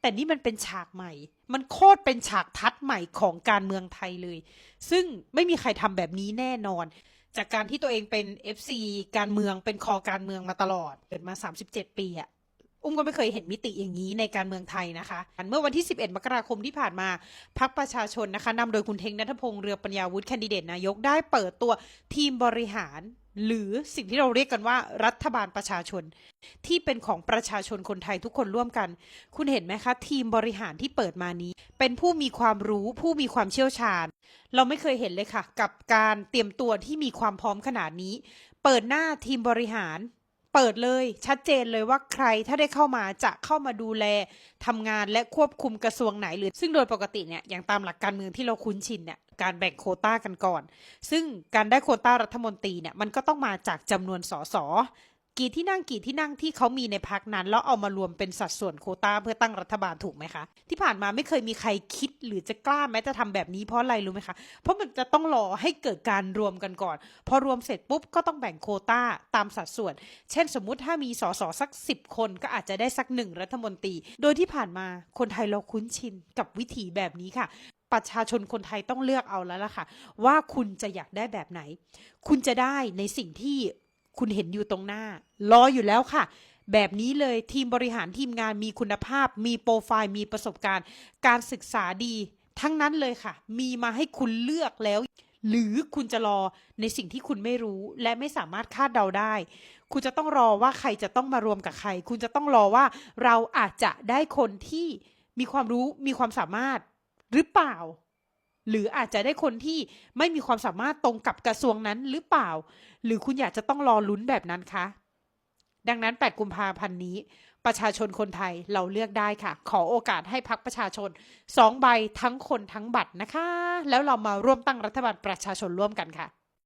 แต่นี่มันเป็นฉากใหม่ มันโคตรเป็นฉากทัดใหม่ของการเมืองไทยเลย ซึ่งไม่มีใครทำแบบนี้แน่นอน จากการที่ตัวเองเป็น FC การเมืองเป็นคอการเมืองมาตลอดเกิดมา 37 ปีอะอุ้มก็ไม่เคยเห็นมิติอย่างนี้ในการเมืองไทยนะคะ เมื่อวันที่ 11 มกราคมที่ผ่านมา พักประชาชนนะคะนำโดยคุณเทงนัทพงษ์เรือปัญญาวุฒิแคนดิเดตนายกได้เปิดตัวทีมบริหารหรือสิ่งที่เราเรียกกันว่ารัฐบาลประชาชน ที่เป็นของประชาชนคนไทยทุกคนร่วมกัน คุณเห็นไหมคะ ทีมบริหารที่เปิดมานี้ เป็นผู้มีความรู้ผู้มีความเชี่ยวชาญ เราไม่เคยเห็นเลยค่ะ กับการเตรียมตัวที่มีความพร้อมขนาดนี้ เปิดหน้าทีมบริหาร เปิดเลยชัดเจนเลยว่าใครถ้าได้เข้ามาจะเข้ามาดูแลทำงานและควบคุมกระทรวงไหนหรือ ซึ่งโดยปกติเนี่ยอย่างตามหลักการเมืองที่เราคุ้นชินเนี่ยการแบ่งโคต้ากันก่อน ซึ่งการได้โคต้ารัฐมนตรีเนี่ยมันก็ต้องมาจากจำนวนสส กี่ที่นั่งกี่ที่นั่งที่เขามีในพักนั้น แล้วเอามารวมเป็นสัดส่วนโควต้าเพื่อตั้งรัฐบาลถูกไหมคะ ที่ผ่านมาไม่เคยมีใครคิดหรือจะกล้าแม้จะทำแบบนี้เพราะอะไรรู้ไหมคะ เพราะมันจะต้องรอให้เกิดการรวมกันก่อน พอรวมเสร็จปุ๊บก็ต้องแบ่งโควต้าตามสัดส่วน เช่นสมมุติถ้ามีสสสักสิบคนก็อาจจะได้สักหนึ่งรัฐมนตรี โดยที่ผ่านมาคนไทยเราคุ้นชินกับวิถีแบบนี้ค่ะประชาชนคนไทยต้องเลือกเอาแล้วล่ะค่ะ ว่าคุณจะอยากได้แบบไหน คุณจะได้ในสิ่งที่ คุณเห็นอยู่ตรงหน้า รออยู่แล้วค่ะ แบบนี้เลยทีมบริหารทีมงานมีคุณภาพ มีโปรไฟล์ มีประสบการณ์ การศึกษาดี ทั้งนั้นเลยค่ะ มีมาให้คุณเลือกแล้ว หรือคุณจะรอในสิ่งที่คุณไม่รู้ และไม่สามารถคาดเดาได้ คุณจะต้องรอว่าใครจะต้องมารวมกับใคร คุณจะต้องรอว่าเราอาจจะได้คนที่มีความรู้มีความสามารถหรือเปล่า หรืออาจจะได้คนที่ไม่มีความสามารถตรงกับกระทรวงนั้นหรือเปล่า หรือคุณอยากจะต้องรอลุ้นแบบนั้นคะ ดังนั้น 8 กุมภาพันธ์นี้ ประชาชนคนไทยเราเลือกได้ค่ะ ขอโอกาสให้พักประชาชนสองใบทั้งคนทั้งบัตรนะคะ แล้วเรามาร่วมตั้งรัฐบาลประชาชนร่วมกันค่ะ